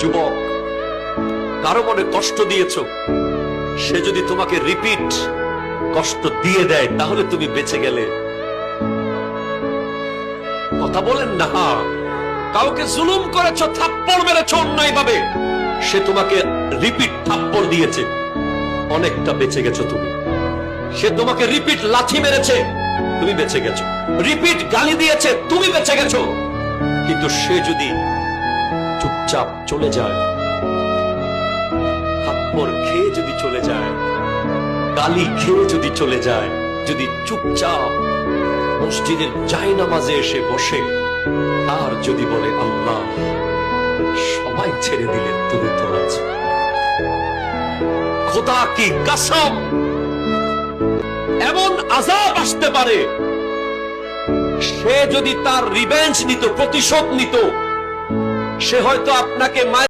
যুবক, কারও মনে কষ্ট দিয়েছ? সে যদি তোমাকে রিপিট কষ্ট দিয়ে দেয়, তাহলে তুমি বেঁচে গেলে। কথা বলেন না কাউকে জুলুম করেছ, থাপ্পড় মেরেছ অন্যায় ভাবে সে তোমাকে রিপিট থাপ্পড় দিয়েছে। অনেকটা বেঁচে গেছো তুমি। সে তোমাকে রিপিট লাথি মেরেছে, তুমি বেঁচে গেছো। রিপিট গালি দিয়েছে, তুমি বেঁচে গেছো। কিন্তু সে যদি চুপচাপ চলে যায়। থাপ্পড় খেয়ে যদি চলে যায়, গালি খেয়ে যদি চলে যায়, যদি চুপচাপ মসজিদের জায় নামাজে এসে বসে, আর যদি বলে, আল্লাহ, সবাই ছেড়ে দিলে তুমি তো আছো খোদা কি কাসম? এমন আজাব আসতে পারে, সে যদি তার রিভেঞ্জ নিত, প্রতিশোধ নিত সে হয়তো আপনাকে